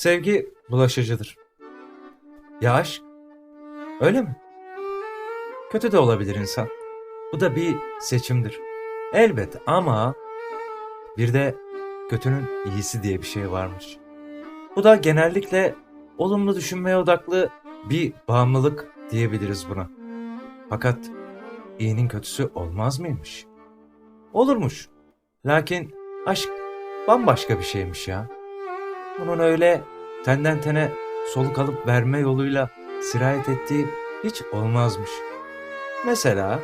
Sevgi bulaşıcıdır. Ya aşk? Öyle mi? Kötü de olabilir insan. Bu da bir seçimdir. Elbet ama bir de kötünün iyisi diye bir şey varmış. Bu da genellikle olumlu düşünmeye odaklı bir bağımlılık diyebiliriz buna. Fakat iyinin kötüsü olmaz mıymış? Olurmuş. Lakin aşk bambaşka bir şeymiş ya. Bunun öyle tenden tene soluk alıp verme yoluyla sirayet ettiği hiç olmazmış. Mesela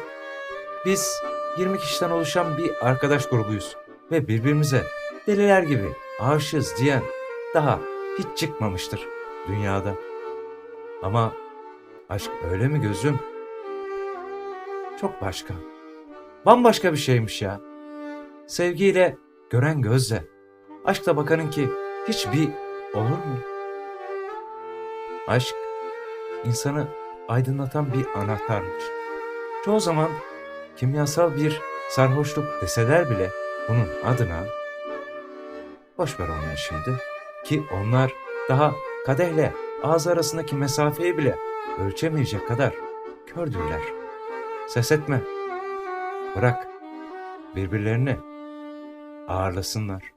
biz 20 kişiden oluşan bir arkadaş grubuyuz ve birbirimize deliler gibi aşığız diyen daha hiç çıkmamıştır dünyada. Ama aşk öyle mi gözüm? Çok başka. Bambaşka bir şeymiş ya. Sevgiyle gören gözle, aşkla bakanın ki hiçbir olur mu? Aşk insanı aydınlatan bir anahtarmış. Çoğu zaman kimyasal bir sarhoşluk deseler bile bunun adına boş ver onları şimdi ki onlar daha kadehle ağız arasındaki mesafeyi bile ölçemeyecek kadar kördürler. Ses etme. Bırak birbirlerini ağırlasınlar.